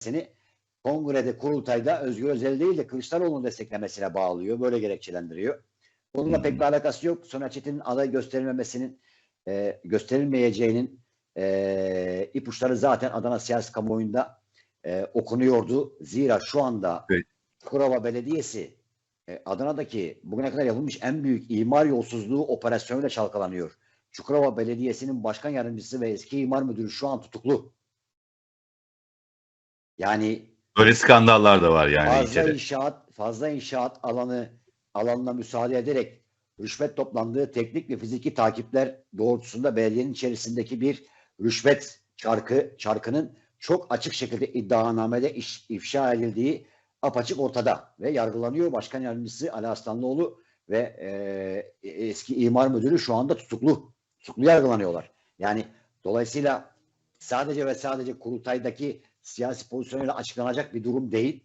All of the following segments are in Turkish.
seni kongrede, kurultayda Özgür Özel değil de Kılıçdaroğlu'nu desteklemesine bağlıyor. Böyle gerekçelendiriyor. Bununla pek bir alakası yok. Soner Çetin'in aday gösterilmemesinin e, gösterilmeyeceğinin e, ipuçları zaten Adana siyasi kamuoyunda e, okunuyordu. Zira şu anda Evet. Kurova Belediyesi e, Adana'daki bugüne kadar yapılmış en büyük imar yolsuzluğu operasyonuyla çalkalanıyor. Çukurova Belediyesi'nin başkan yardımcısı ve eski imar müdürü şu an tutuklu. Yani Böyle skandallar da var yani fazla ilçede. inşaat, fazla inşaat alanı alanına müsaade ederek rüşvet toplandığı teknik ve fiziki takipler doğrultusunda belediyenin içerisindeki bir rüşvet çarkı çarkının çok açık şekilde iddianamede iş, ifşa edildiği apaçık ortada ve yargılanıyor. Başkan yardımcısı Ali Aslanlıoğlu ve e, eski imar müdürü şu anda tutuklu. Tutuklu yargılanıyorlar. Yani dolayısıyla sadece ve sadece kurultaydaki siyasi pozisyonuyla açıklanacak bir durum değil.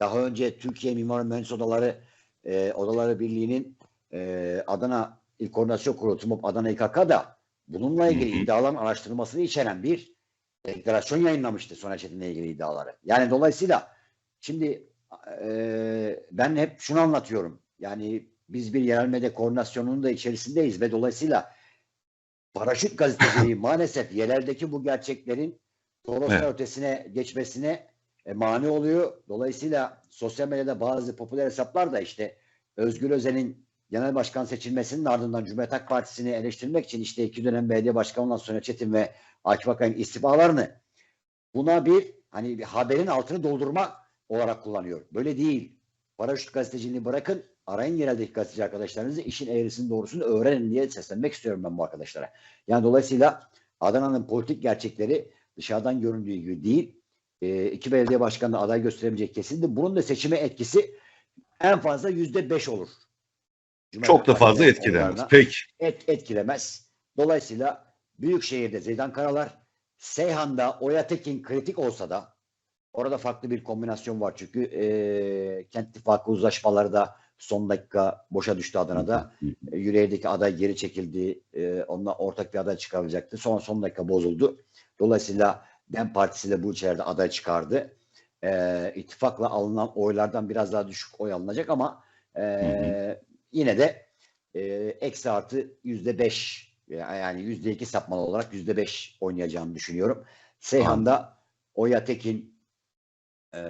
Daha önce Türkiye Mimar Mühendis Odaları e, Odaları Birliği'nin e, Adana İl Koordinasyon Kurulu TUMOP Adana İKK da bununla ilgili iddiaların araştırılmasını içeren bir deklarasyon yayınlamıştı Soner Çetin'le ilgili iddiaları. Yani dolayısıyla şimdi e, ben hep şunu anlatıyorum. Yani biz bir yerel medya koordinasyonunun da içerisindeyiz ve dolayısıyla paraşüt gazeteciliği maalesef yereldeki bu gerçeklerin Toroslar Evet. ötesine geçmesine e, mani oluyor. Dolayısıyla sosyal medyada bazı popüler hesaplar da işte Özgür Özel'in genel başkan seçilmesinin ardından Cumhuriyet Halk Partisi'ni eleştirmek için işte iki dönem belediye başkanı olan Soner Çetin ve Akif Akay'ın istifalarını buna bir hani bir haberin altını doldurma olarak kullanıyor. Böyle değil. Paraşüt gazeteciliğini bırakın. Arayın yereldeki gazeteci arkadaşlarınızı işin eğrisini doğrusunu öğrenin diye seslenmek istiyorum ben bu arkadaşlara. Yani dolayısıyla Adana'nın politik gerçekleri dışarıdan göründüğü gibi değil. E, iki belediye başkanı aday gösteremeyecek kesildi. Bunun da seçime etkisi en fazla yüzde beş olur. Cumhuriyet Çok da fazla etkilemez. Peki. et, etkilemez. Dolayısıyla Büyükşehir'de Zeydan Karalar, Seyhan'da Oya Tekin kritik olsa da orada farklı bir kombinasyon var çünkü e, kent ittifakı uzlaşmaları da son dakika boşa düştü Adana'da. E, Yüreğir'deki aday geri çekildi. E, onunla ortak bir aday çıkarılacaktı. Sonra son dakika bozuldu. Dolayısıyla DEM Partisi de bu içeride aday çıkardı. E, ittifakla alınan oylardan biraz daha düşük oy alınacak ama e, hı. yine de e, eksi artı yüzde beş yani yüzde iki sapmalı olarak yüzde beş oynayacağını düşünüyorum. Seyhan'da Oya Tekin e,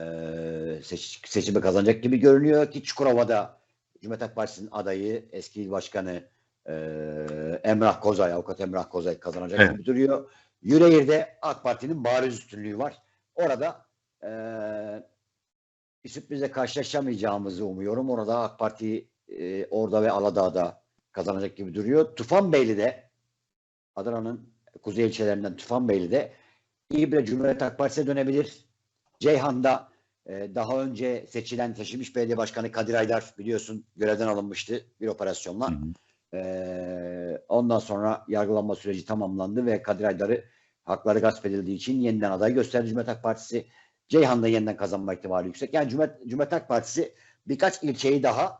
seç, seçimi kazanacak gibi görünüyor ki Çukurova'da Cumhuriyet Halk Partisi'nin adayı eski il başkanı e, Emrah Kozay, avukat Emrah Kozay kazanacak Evet. gibi duruyor. Yüreğir'de AK Parti'nin bariz üstünlüğü var. Orada e, bir sürprizle karşılaşamayacağımızı umuyorum. Orada AK Parti e, orada ve Aladağ'da kazanacak gibi duruyor. Tufanbeyli'de Adana'nın kuzey ilçelerinden Tufanbeyli'de İbre Cumhuriyet Halk Partisi'ne dönebilir. Ceyhan'da daha önce seçilen seçilmiş belediye başkanı Kadir Aydar biliyorsun görevden alınmıştı bir operasyonla. Hı hı. E, ondan sonra yargılanma süreci tamamlandı ve Kadir Aydar'ı hakları gasp edildiği için yeniden aday gösterdi Cumhuriyet Halk Partisi. Ceyhan'da yeniden kazanma ihtimali yüksek. Yani Cumhuriyet, Cumhuriyet Halk Partisi birkaç ilçeyi daha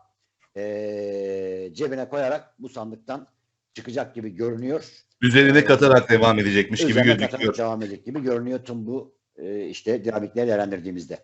e, cebine koyarak bu sandıktan çıkacak gibi görünüyor. Üzerine katarak devam edecekmiş gibi Üzerine gözüküyor. katarak devam edecek gibi görünüyor tüm bu e, işte dinamikleri değerlendirdiğimizde.